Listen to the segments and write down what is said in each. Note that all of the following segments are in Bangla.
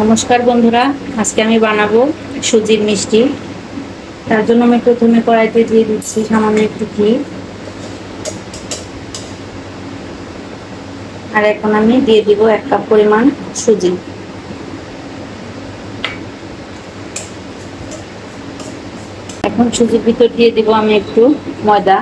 নমস্কার বন্ধুরা, আজকে আমি বানাবো সুজির মিষ্টি। তার জন্য আমি প্রথমে কড়াইতে দিয়ে দিচ্ছি সামান্য একটু ঘি। আর এখন আমি দিয়ে দিব এক কাপ পরিমাণ সুজি। এখন সুজির ভিতর দিয়ে দিব আমি একটু ময়দা।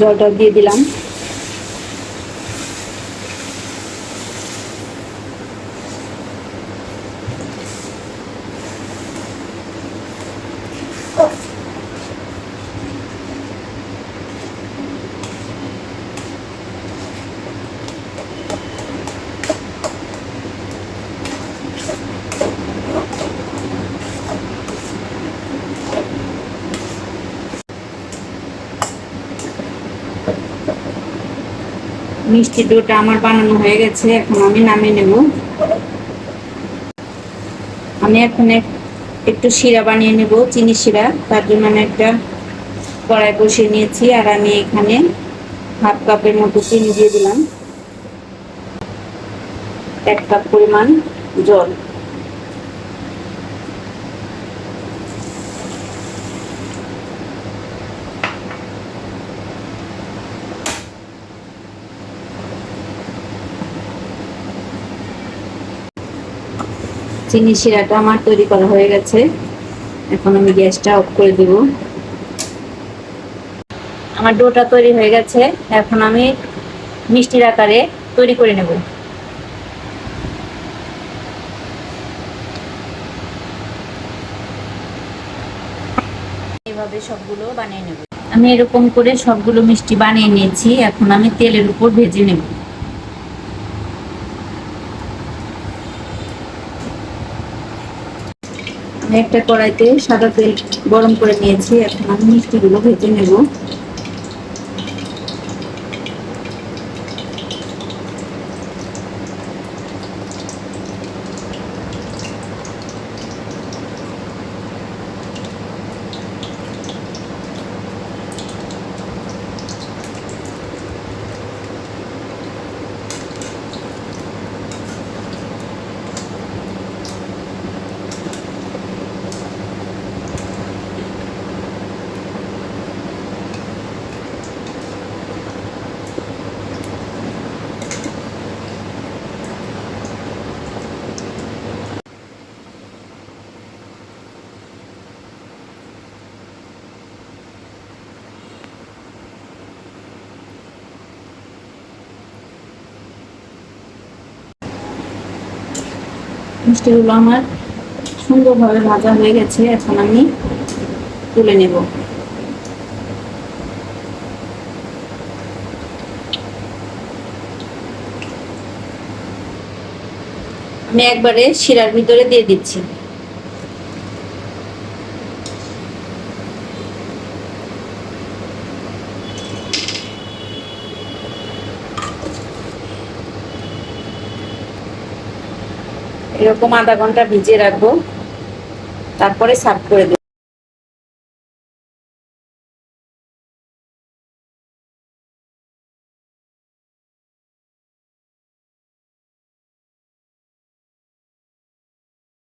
জলটা দিয়ে দিলাম। মিষ্টি ডোটা আমার বানানো হয়ে গেছে, এখন আমি নামিয়ে নেব। আমি এখন এক- একটু শিরা বানিয়ে নেব, চিনি শিরা। তার জন্য আমি একটা কড়াই বসিয়ে নিয়েছি, আর আমি এখানে হাফ কাপের মতো চিনি দিয়ে দিলাম। এক কাপ পরিমাণ জল। চিনি শিরাটা আমার তৈরি করা হয়ে গেছে। এখন আমি গ্যাসটা অফ করে দেব। আমার ডোটা তৈরি হয়ে গেছে। এখন আমি মিষ্টির আকারে তৈরি করে নেব। এভাবে সবগুলো বানিয়ে নেব। আমি এরকম করে সবগুলো মিষ্টি বানিয়ে নিয়েছি। এখন আমি তেলের উপর ভেজে নেব। একটা কড়াইতে সাদা তেল গরম করে নিয়েছি। এখন আমি মিষ্টিগুলো ভেজে নেব। মিষ্টিগুলো আমার সুন্দরভাবে ভাজা হয়ে গেছে। এখন আমি তুলে নেব। আমি একবারে শিরার ভিতরে দিয়ে দিচ্ছি। এরকম আধা ঘণ্টা ভিজিয়ে রাখব। তারপরে সার্ভ করে দেবো।